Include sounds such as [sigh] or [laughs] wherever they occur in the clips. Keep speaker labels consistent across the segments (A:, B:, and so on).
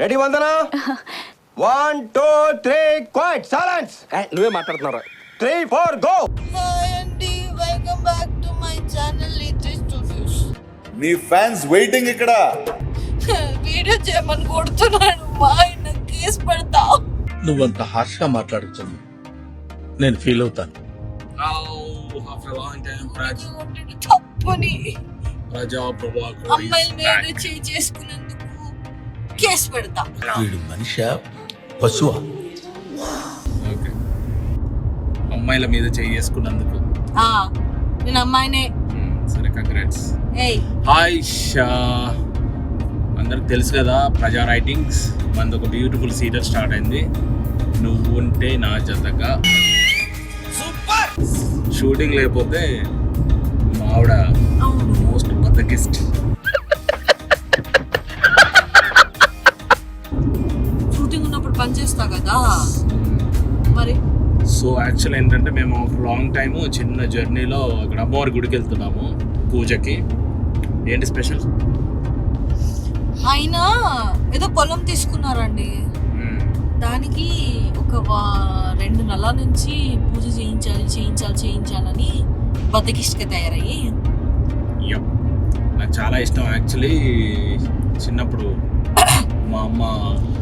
A: Ready Vandana one two three quiet silence
B: నువ్వే మాట్లాడుతున్నారా.
A: Three four go
C: hi అండి welcome back to my channel latest reviews
D: me fans waiting ఇక్కడ.
C: Video చేయమని కొడుతున్నాడు మా ఆయన కేసు పెడతా.
E: నువ్వంత హార్ష్గా మాట్లాడుతుంది నేను ఫీల్ అవుతాను.
C: తప్పుని.
B: ప్రజా
C: అమ్మాయిల మీద చేయి చేసుకున్నందుకు కేసు పెడతా.
E: వీడు మనిషి? పశువా?
B: అమ్మాయిల మీద చేసుకున్నందుకు.
C: ఆ, నేను అమ్మాయినే.
B: సరే కంగ్రాట్స్
C: ఏయ్.
B: హాయ్ షా అందరికి తెలుసు కదా ప్రజా రైటింగ్స్ మనది ఒక బ్యూటిఫుల్ సీరియల్ స్టార్ట్ అయింది. నువ్వు ఉంటే నా జతగా షూటింగ్ లేకపోతే మా ఆవిడ మోస్ట్ బద్దకిస్ట్
C: షూటింగ్ ఉన్నప్పుడు పని చేస్తా కదా. మరి?
B: సో యాక్చువల్ ఏంటంటే మేము ఒక లాంగ్ టైము చిన్న జర్నీలో అక్కడ అమ్మవారి గుడికి వెళ్తున్నాము పూజకి. ఏంటి స్పెషల్
C: ఆయన ఏదో పొలం తీసుకున్నారండి. దానికి ఒక రెండు నెలల నుంచి పూజ చేయించాలి చేయించాలి చేయించాలని బద్దకిష్టగా తయారయ్యి.
B: నాకు చాలా ఇష్టం. యాక్చువల్లీ చిన్నప్పుడు మా అమ్మ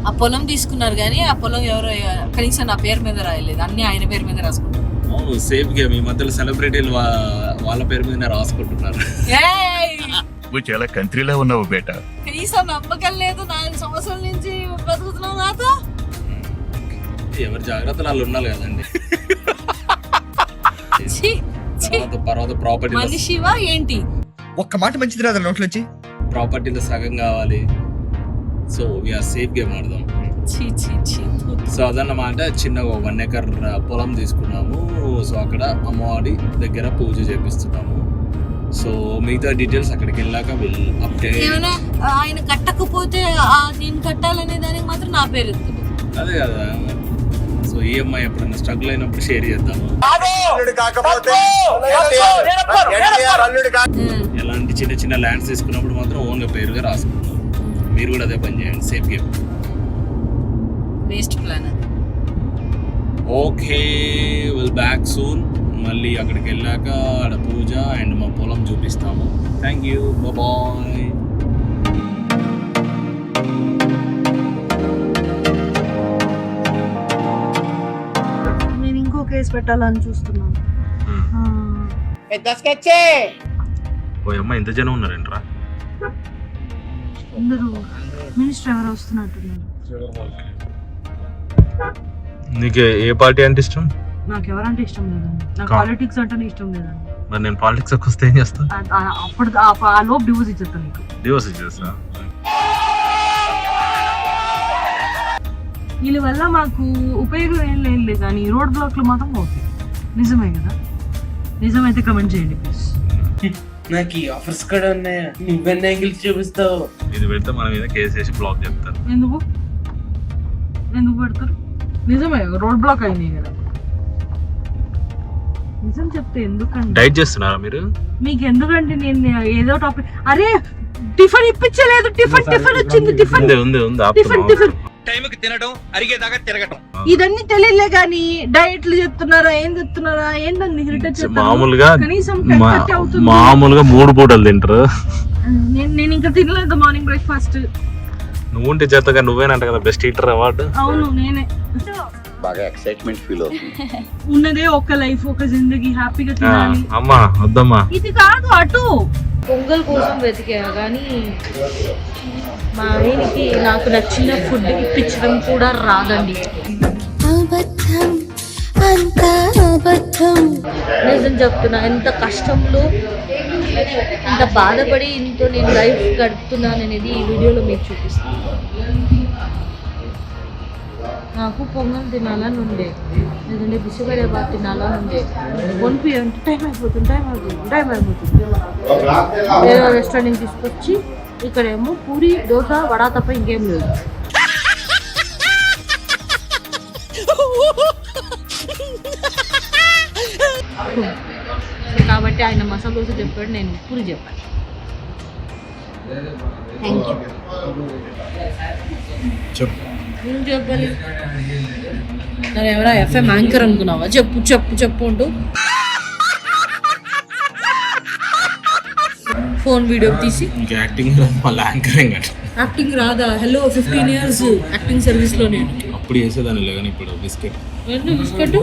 C: ఆ పొలం తీసుకున్నారు కానీ ఆ పొలం ఎవరో కనీసం నా పేరు మీద రాయలేదు. అన్ని ఆయన పేరు మీద రాసుకుంటారు
B: అవును సేఫ్ గేమ్ ఈ మధ్యలో సెలబ్రిటీలు వాళ్ళ పేరు మీదనే రాసుకుంటున్నారు.
C: ఏయ్!
F: నువ్వు చాలా కంట్రీలో ఉన్నావు బేట.
C: కనీసం నమ్మకం లేదు నాలుగు సంవత్సరాల నుంచి బతుకుతున్నావు నాతో.
B: ఎవరి జాగ్రత్తలు వాళ్ళు ఉండాలి కదండి. తర్వాత ప్రాపర్టీ
C: మనిషివా ఏంటి?
A: ఒక్క మాట మంచిది రాదు నోట్లోంచి
B: ప్రాపర్టీలో సగం కావాలి. సో వీఆర్ సేఫ్ గేమ్ ఆడదాం
C: ఛీ ఛీ ఛీ.
B: సో అదన్నమాట చిన్నగా వన్ ఎకర్ పొలం తీసుకున్నాము. సో అక్కడ అమ్మవారి దగ్గర పూజ చేపిస్తున్నాము. సో మిగతా డీటెయిల్స్ అక్కడికి వెళ్ళాక అప్డేట్
C: ఆయన కట్టకపోతే ఆ నేను కట్టాలనే దానికి మాత్రం నా పేరు
B: అదే కదా. ఈఎంఐ ఎప్పుడైనా స్ట్రగుల్ అయినప్పుడు షేర్
A: అల్లుడు
B: ఎలాంటి చిన్న చిన్న ల్యాండ్స్ తీసుకున్నప్పుడు మాత్రం ఓన్గా పేరుగా రాసుకుంటాం మీరు కూడా అదే పని చేయండి. Safe game
C: waste plan
B: okay will back soon మళ్ళీ అక్కడికి వెళ్ళాక ఆడ పూజ అండ్ మా పొలం చూపిస్తాము. థ్యాంక్ యూ బాయ్
G: కేసు పెట్టాలని చూస్తున్నాను. ఆ,
B: ఓ అమ్మ ఎంత జనం ఉన్నారంట్రా?
G: అందరూ మినిస్టర్ ఎవరు వస్తున్నట్టున్నారు.
B: నీకు ఏ పార్టీ అంటే ఇష్టం?
G: నాకు ఎవరంటే ఇష్టం లేదండి నాకు పాలిటిక్స్ అంటేనే ఇష్టం లేదండి
B: మరి నేను పాలిటిక్స్ వస్తే ఏం చేస్తా?
G: అప్పుడు ఆ- లోపు డివోర్స్ ఇచ్చేస్తాను నీకు.
B: డివోర్స్ చేస్తా
G: వీళ్ళ వల్ల మాకు ఉపయోగం ఏం లేదు కానీ రోడ్ బ్లాక్లు మాత్రం అవుతాయి నిజమే కదా? నిజమైతే కమెంట్ చేయండి ప్లీజ్
H: నాకు ఈ ఆఫర్స్ కూడా ఉన్నాయా. నువ్వెన్ని యాంగిల్స్ చూపిస్తావు?
B: ఇది పెడితే మన మీద కేసు వేసి బ్లాక్ చెప్తారు.
G: ఎందుకు? ఎందుకు పెడతారు? నిజమే రోడ్ బ్లాక్ అయింది కదా. నిజం చెప్తే ఎందుకండి?
B: డైట్ చేస్తున్నారా మీరు?
G: మీకు ఎందుకంటే నేను ఏదో టాపిక్ అరే టిఫిన్ ఇప్పించలేదు టిఫిన్ టిఫిన్ వచ్చింది టిఫిన్
B: ఉంది ఉంది
G: టిఫిన్. టిఫిన్
A: టైంకి తినడం అరిగేదాకా తిరగటం.
G: ఇదన్నీ తెలియలే కానీ డైట్లు చెప్తున్నారా ఏం చెప్తున్నారా ఏంటండి ఇరిటేట్ చేస్తారు?
B: మామూలుగా
G: కనీసం
B: మా-
G: కట్ అవుతుంది.
B: మామూలుగా మూడు పూటలు తింటారు.
G: నేను నేను ఇంకా తినలేదు మార్నింగ్ బ్రేక్ఫాస్ట్.
B: నువ్వు ఉంటే చేతగా నువ్వేనంట కదా బెస్ట్ ఈటర్ అవార్డు.
G: అవును నేనే.
D: బాగా ఎక్సైట్మెంట్ ఫీల్ అవుతుంది. [laughs]
G: ఉన్నదే ఒక లైఫ్ ఒక జిందగీ హ్యాపీగా తినాలి.
B: అమ్మా వద్దమ్మా.
G: ఇది కాదు అటు.
I: పొంగల్ కోసం వెతికా కానీ మా ఆయనకి నాకు నచ్చిన ఫుడ్ ఇప్పించడం కూడా రాదండి. నిజం చెప్తున్నా ఎంత కష్టంలో ఎంత బాధపడి ఇంతో నేను లైఫ్ గడుపుతున్నాను అనేది ఈ వీడియోలో మీకు చూపిస్తాను. నాకు పొంగల్ తినాలని ఉండే లేదంటే బిసిబెడబాద్ తినాలని ఉండే వన్పి అంటే టైం అయిపోతుంది టైం అయిపోతుంది టైం అయిపోతుంది. వేరే రెస్టారెంట్ తీసుకొచ్చి ఇక్కడేమో పూరి దోశ వడ తప్ప ఇంకేం లేదు. కాబట్టి ఆయన మసాలా దోశ చెప్పాడు నేను పూరి చెప్పాను
C: థ్యాంక్ యూ
B: చెప్పు.
C: ఏం చెప్పాలి నేను ఎవరా ఎఫ్ఎం యాంకర్ అనుకున్నావా? చెప్పు చెప్పు చెప్పు అంటూ. ఫోన్ వీడియో తీసి.
B: యాక్టింగ్ యాంకరింగ్
C: యాక్టింగ్ రాదా? హలో ఫిఫ్టీన్ ఇయర్స్ యాక్టింగ్ సర్వీస్లో నేను
B: అప్పుడు చేసేదాన్ని కానీ ఇప్పుడు బిస్కెట్.
C: ఏంటి బిస్కెట్?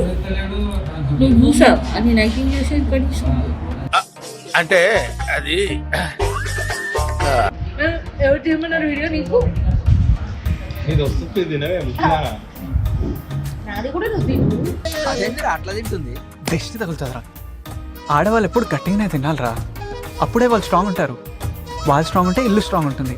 C: నువ్వు చూసావు? అది నేను యాక్టింగ్ చేసేది కనీసం
E: అంటే అది
C: ఎవరు తీయమన్నారు వీడియో నీకు? నాది కూడా నువ్వు తిను.
A: అట్లా తింటుంది.
J: దిష్టి తగులుతుందిరా. ఆడవాళ్ళు ఎప్పుడు గట్టిగానే తినాలిరా. అప్పుడే వాళ్ళు స్ట్రాంగ్ ఉంటారు. వాళ్ళు స్ట్రాంగ్ ఉంటే ఇల్లు స్ట్రాంగ్ ఉంటుంది.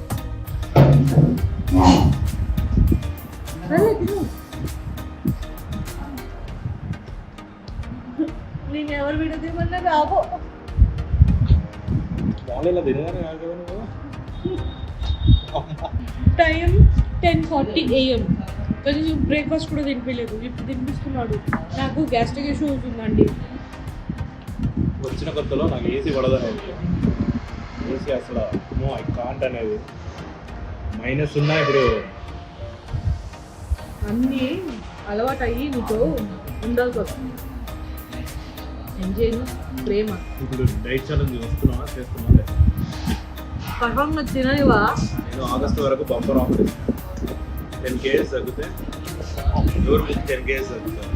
C: నేను ఎవరు వీడియో తీయమన్నా రాబో. టైం టెన్ ఫార్టీ ఏఎం కనీసం బ్రేక్ఫాస్ట్ కూడా తినిపించలేదు. ఇప్పుడు తినిపిస్తున్నాడు. నాకు గ్యాస్ట్రిక్ ఇష్యూ అవుతుందండి.
B: వచ్చిన కొత్తలో నాకు ఏసీ పడదనేది. ఏసీ అసలు నో ఐ కాంట్ అనేది. మైనస్ ఉన్నా ఇప్పుడు
C: అన్నీ అలవాటు అయ్యి నీతో ఉండాల్సి వస్తుంది. చేయను? ప్రేమ.
B: ఇప్పుడు డైట్ ఛాలెంజ్ వస్తున్నావా చేస్తున్నావా
C: పర్ఫామ్ నాకు తిననివా?
B: నేను ఆగస్ట్ వరకు బంపర్ ఆఫర్ టెన్ కేజెస్ తగ్గితే డోర్ మీకు టెన్ కేజెస్ తగ్గుతాయి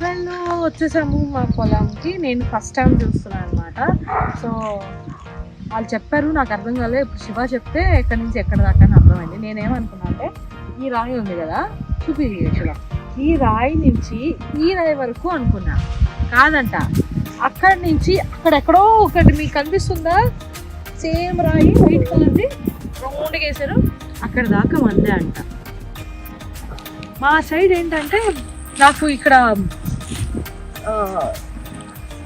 I: హలో వచ్చేసాము మా పొలంకి. నేను ఫస్ట్ టైం చూస్తున్నాను అనమాట సో వాళ్ళు చెప్పారు నాకు అర్థం కాలేదు. ఇప్పుడు శివ చెప్తే ఎక్కడి నుంచి ఎక్కడ దాకా అని అర్థమైంది. నేనేమనుకున్నా అంటే ఈ రాయి ఉంది కదా చూపి ఈ రాయి నుంచి ఈ రాయి వరకు అనుకున్నా. కాదంట. అక్కడి నుంచి అక్కడెక్కడో ఒకటి మీకు కనిపిస్తుందా? సేమ్ రాయి వైట్ కలర్ది రౌండ్గా వేసారు అక్కడ దాకా మందే అంట. మా సైడ్ ఏంటంటే నాకు ఇక్కడ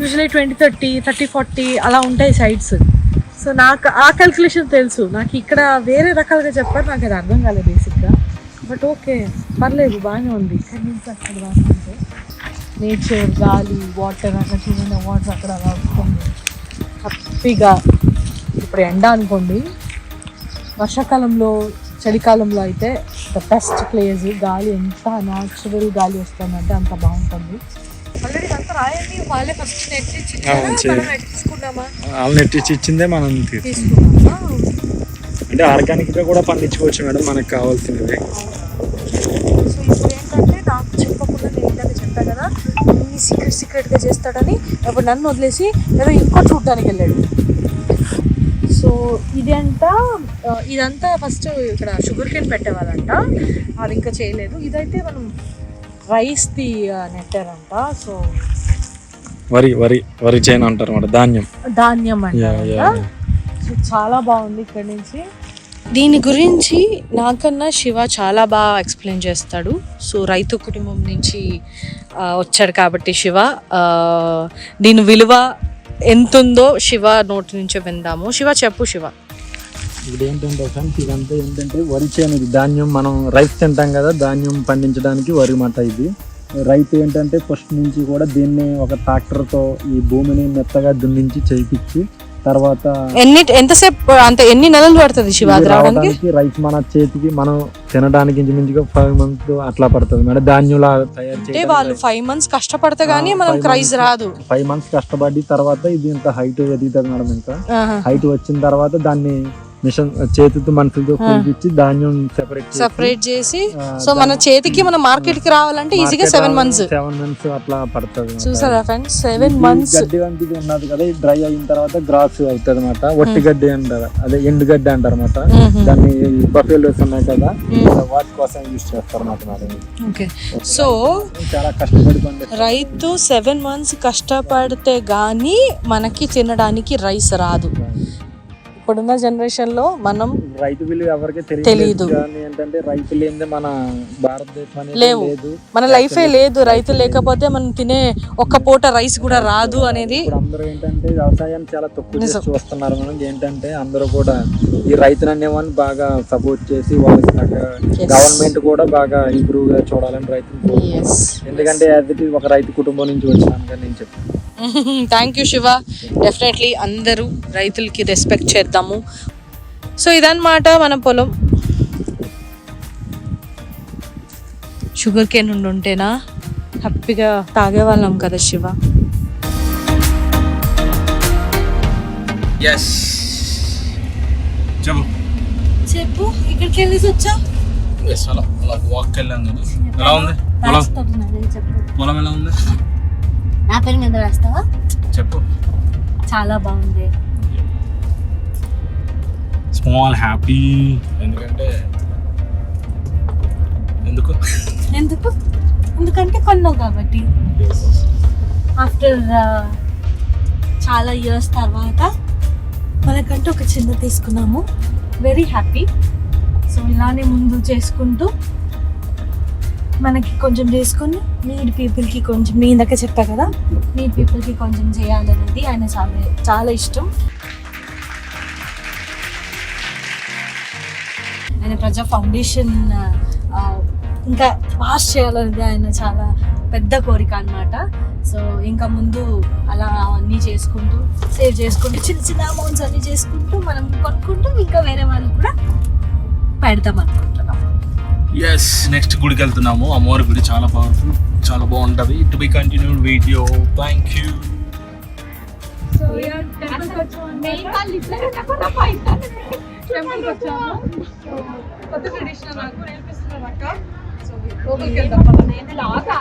I: usually twenty thirty thirty forty అలా ఉంటాయి సైడ్స్ సో నాకు ఆ క్యాల్కులేషన్ తెలుసు. నాకు ఇక్కడ వేరే రకాలుగా చెప్పారు. నాకు అది అర్థం కాలేదు బేసిక్గా బట్ ఓకే పర్లేదు బాగానే ఉంది. ఇక్కడ నుంచి అక్కడ నేచర్ గాలి వాటర్ అక్కడ చూడండి వాటర్ అక్కడ అలా వస్తుంది. హ్యాపీగా ఇప్పుడు ఎండ అనుకోండి. వర్షాకాలంలో చలికాలంలో అయితే ద బెస్ట్ ప్లేస్ గాలి ఎంత న్యాచురల్ గాలి వస్తుందంటే అంత బాగుంటుంది. ఆల్రెడీ అంతా రాయండి వాళ్ళే
B: నెట్టించి ఇచ్చిందే మనం
I: తీసుకున్నామా
B: అంటే ఆర్గానిక్గా కూడా పండించుకోవచ్చు మేడం మనకు కావాల్సినవి.
I: సో ఇప్పుడు ఏంటంటే నాకు చెప్పకుండా నేను ఇందాక చెప్పా కదా అన్ని సీక్రెట్ సీక్రెట్గా చేస్తాడని ఇప్పుడు నన్ను వదిలేసి ఏదో ఇంకో చూడడానికి వెళ్ళాడు. సో ఇదంతా ఇదంతా ఫస్ట్ ఇక్కడ షుగర్ కేన్ పెట్టేవాళ్ళంట. అది ఇంకా చేయలేదు. ఇదైతే మనం రైస్ది నెట్టారంట. సో
B: వరి వరి వరి చైన్ అంటారు అన్నమాట ధాన్యం.
I: ధాన్యం అంటారంట సో చాలా బాగుంది ఇక్కడ నుంచి. దీని గురించి నాకన్నా శివ చాలా బాగా ఎక్స్ప్లెయిన్ చేస్తాడు. సో రైతు కుటుంబం నుంచి వచ్చాడు కాబట్టి శివ. దీని విలువ ఎంతుందో శివ నోటి నుంచే విందాము. శివ చెప్పు శివ.
K: ఇప్పుడు ఏంటంటే ఫ్రెండ్స్ ఇదంతా ఏంటంటే వరి చేను ఇది. ధాన్యం మనం రైస్ తింటాం కదా ధాన్యం పండించడానికి వరి మాట ఇది. రైతు ఏంటంటే ఫస్ట్ నుంచి కూడా దీన్ని ఒక ట్రాక్టర్తో ఈ భూమిని మెత్తగా దున్నించి చేయించి తర్వాత
I: ఎన్ని ఎంతసేపు అంటే ఎన్ని నెలలు పడుతుంది శివ అది
K: ఇది
I: రావడానికి
K: రైస్ మన చేతికి మనం తినడానికి ఇంచుమించుగా ఫైవ్ మంత్స్ అట్లా పడుతుంది. మేడం ధాన్యంలా తయారు
I: అంటే వాళ్ళు ఫైవ్ మంత్స్ కష్టపడితే గానీ మనం ప్రైజ్ రాదు.
K: ఫైవ్ మంత్స్ కష్టపడి తర్వాత ఇది ఇంత హైట్ ఎదుగుతుంది మేడం ఇంకా. హైట్ వచ్చిన తర్వాత దాన్ని మిషన్ చేతితో మనుషులతో కులిపించి ధాన్యం సెపరేట్
I: సెపరేట్ చేసి సో మన చేతికి మన మార్కెట్కి రావాలంటే ఈజీగా సెవెన్ మంత్స్
K: సెవెన్ మంత్స్ అట్లా పడుతుంది
I: చూసారా ఫ్రెండ్స్ సెవెన్ మంత్స్
K: గడ్డి వంటిది ఉన్నది కదా డ్రై అయిన తర్వాత గ్రాస్ అవుతుంది అనమాట ఒట్టి గడ్డి అంటారు అదే ఎండు గడ్డి అంటారు అనమాట దాన్ని బఫెలోస్ ఉన్నాయి కదా వాటి కోసం యూజ్ చేస్తారు అనమాట
I: ఓకే. సో
K: చాలా కష్టపడి పండి
I: రైతు సెవెన్ మంత్స్ కష్టపడితే గానీ మనకి తినడానికి రైస్ రాదు. ఇప్పుడున్న జనరేషన్లో మనం
K: రైతు విలువ ఎవరికి. తెలియదు ఏంటంటే రైతు లేనిదే మన భారతదేశం
I: లేవు.
K: లేదు
I: మన లైఫే లేదు రైతు లేకపోతే మనం తినే ఒక్క పూట రైస్ కూడా రాదు అనేది
K: అందరూ ఏంటంటే వ్యవసాయాన్ని చాలా తక్కువ చూస్తున్నారు మనం ఏంటంటే అందరూ కూడా ఈ రైతులు అనేవాడిని బాగా సపోర్ట్ చేసి వాళ్ళకి. గవర్నమెంట్ కూడా బాగా ఇంప్రూవ్గా చూడాలని రైతులు.
I: ఎస్
K: ఎందుకంటే అది ఒక రైతు కుటుంబం నుంచి వచ్చినాను కానీ నేను చెప్తాను
I: థ్యాంక్ యూ శివ డెఫినెట్లీ అందరూ రైతులకి రెస్పెక్ట్ చేద్దాము. సో ఇదన్నమాట మన పొలం. షుగర్ కేన్ ఉండి ఉంటేనా? హ్యాపీగా తాగేవాళ్ళం కదా శివ
B: ఎస్ చెప్పు.
C: చెప్పు ఇక్కడికి వెళ్ళేసి వచ్చా?
B: ఎస్ అలా అలా వాక్ వెళ్ళాం కానీ ఎలా ఉంది? పొలం పొలం ఎలా ఉంది?
C: నా పేరు మీద రాస్తావా?
B: చెప్పు.
C: చాలా బాగుంది.
B: స్మాల్ హ్యాపీ ఎందుకంటే ఎందుకు?
C: ఎందుకు? ఎందుకంటే కొన్నావు కాబట్టి. ఆఫ్టర్ చాలా ఇయర్స్ తర్వాత మనకంటూ ఒక చిన్న తీసుకున్నాము. వెరీ హ్యాపీ సో ఇలానే ముందు చేసుకుంటూ మనకి కొంచెం చేసుకొని నీడ్ పీపుల్కి కొంచెం నేను ఇందాక చెప్పా కదా నీడ్ పీపుల్కి కొంచెం చేయాలనేది ఆయన చాలా చాలా ఇష్టం. ఆయన ప్రజా ఫౌండేషన్ ఇంకా పాస్ చేయాలనేది ఆయన చాలా పెద్ద కోరిక అన్నమాట. సో ఇంకా ముందు అలా అన్నీ చేసుకుంటూ సేవ్ చేసుకుంటూ చిన్న చిన్న అమౌంట్స్ అన్నీ చేసుకుంటూ మనం కొనుక్కుంటూ ఇంకా వేరే వాళ్ళు కూడా పెడతాం అనుకుంటాం
B: ఎస్ నెక్స్ట్ గుడికి వెళ్తున్నాము అమ్మవారి గుడి చాలా పవర్ఫుల్ చాలా బాగుంటుంది. To be continued video thank you
I: కొత్త ట్రెడిషనల్ నాకు నేర్పిస్తున్నారు అక్క. సో లోపలికి వెళ్దాం. నేను లాగా.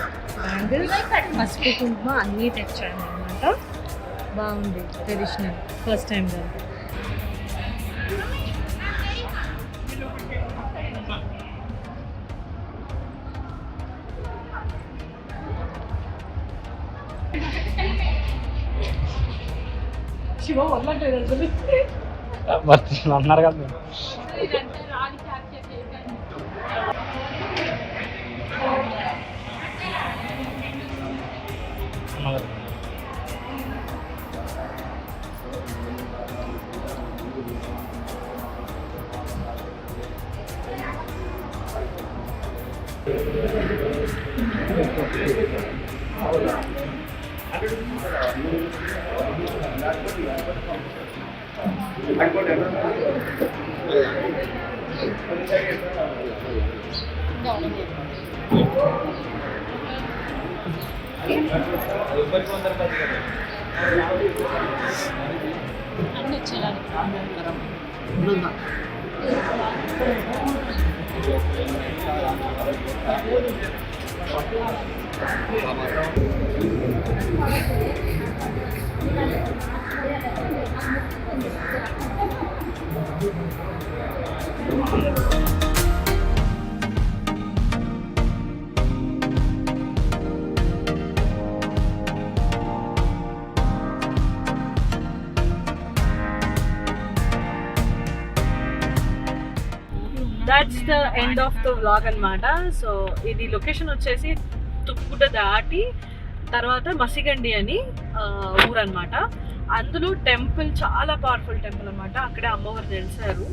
I: బ్యాంగిల్స్ పసుపు కుంకుమ అన్నీ తెచ్చాను అనమాట బాగుంది ట్రెడిషనల్ ఫస్ట్ టైం కదా. శివ వల్లట్లేదు అసలు
K: అన్నారు కదా that's the end of the vlog అనమాట సో ఇది లొకేషన్ వచ్చేసి తుప్పుట దాటి తర్వాత మసిగండి అని ఆ, ఊరు అనమాట అందులో టెంపుల్ చాలా పవర్ఫుల్ టెంపుల్ అనమాట అక్కడే అమ్మవారు తెలిసారు.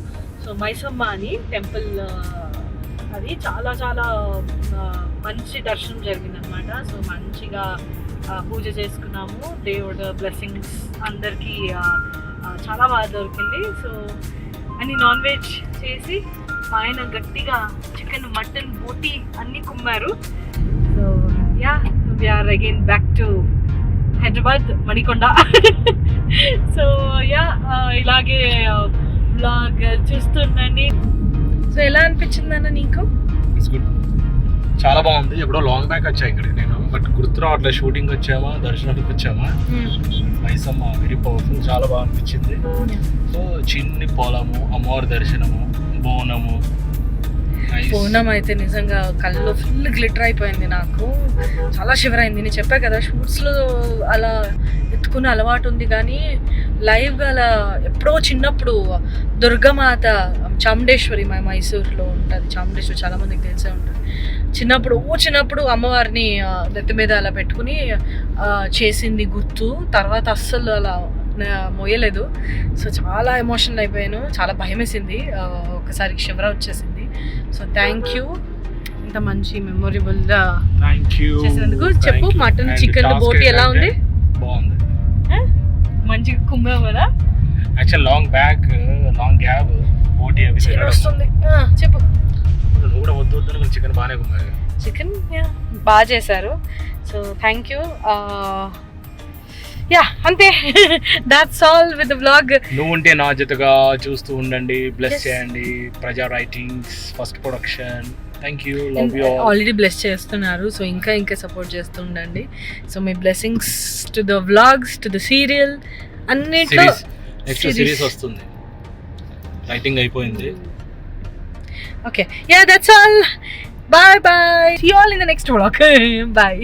K: సో మైసమ్మ అని టెంపుల్ అది చాలా చాలా మంచి దర్శనం జరిగిందనమాట సో మంచిగా పూజ చేసుకున్నాము. దేవుడు బ్లెస్సింగ్స్ అందరికీ చాలా బాగా దొరికింది. సో అని నాన్ వెజ్ చేసి
I: మా ఆయన గట్టిగా చికెన్ మటన్ బోటీ అన్ని కుమ్మారు. So yeah we're again back to Hyderabad Manikonda. [laughs] So yeah ఇలాగే బ్లాగ్ చూస్తుండండి. సో ఎలా అనిపించింది అన్న నీకు?
B: చాలా బాగుంది. ఎప్పుడో లాంగ్ బ్యాక్ వచ్చా ఇక్కడ నేను. బట్ గుర్తు రావట్లేదు షూటింగ్ వచ్చామా దర్శనానికి వచ్చామా? మైసమ్మ వెరీ పవర్ఫుల్ చాలా బాగా అనిపించింది. సో చిన్ని పొలము అమ్మవారి దర్శనము. బోనము.
I: బోనం అయితే నిజంగా కళ్ళు ఫుల్ గ్లిటర్ అయిపోయింది నాకు. చాలా షివర్ అయింది నేను చెప్పా కదా షూట్స్లో అలా ఎత్తుకునే అలవాటు ఉంది కానీ లైవ్గా అలా ఎప్పుడో చిన్నప్పుడు దుర్గమాత చాముండేశ్వరి మా మైసూర్లో ఉంటుంది. చాముండేశ్వరి చాలామందికి తెలిసే ఉంటుంది. చిన్నప్పుడు ఓ చిన్నప్పుడు అమ్మవారిని నెత్తి మీద అలా పెట్టుకుని చేసింది గుర్తు. తర్వాత అస్సలు అలా మోయలేదు సో చాలా ఎమోషనల్ అయిపోయాను. చాలా భయం వేసింది ఒకసారి శివర వచ్చేసింది. సో థ్యాంక్ యూ ఇంత మంచి మెమొరబుల్
B: థ్యాంక్ యూ
I: చేసినందుకు. చెప్పు, chicken,
B: task
I: బోటి ఎలా ఉంది?
B: బాగుంది.
I: మంచిగా కుమ్మావు కదా?
B: Actual long back long gap బోటి
I: చికెన్. వస్తుంది. చెప్పు.
B: నువ్వు కూడా వద్దు వద్దు చికెన్ బాగానే కుమ్మాయి.
I: చికెన్ బాగా చేశారు. సో థ్యాంక్ యూ యా అంతే. దాట్స్ ఆల్ విత్ బ్లాగ్
B: నువ్వు ఉంటే నా జతగా చూస్తూ ఉండండి. బ్లెస్. చేయండి. Praja writings first production thank you love you
I: already bless చేస్తున్నారు. సో ఇంకా ఇంకా సపోర్ట్ చేస్తూ ఉండండి. So me blessings to the vlogs to the serial అన్నిట్లో
B: నెక్స్ట్. సిరీస్ వస్తుంది. రైటింగ్ అయిపోయింది.
I: Okay yeah that's all bye bye see all in the next vlog bye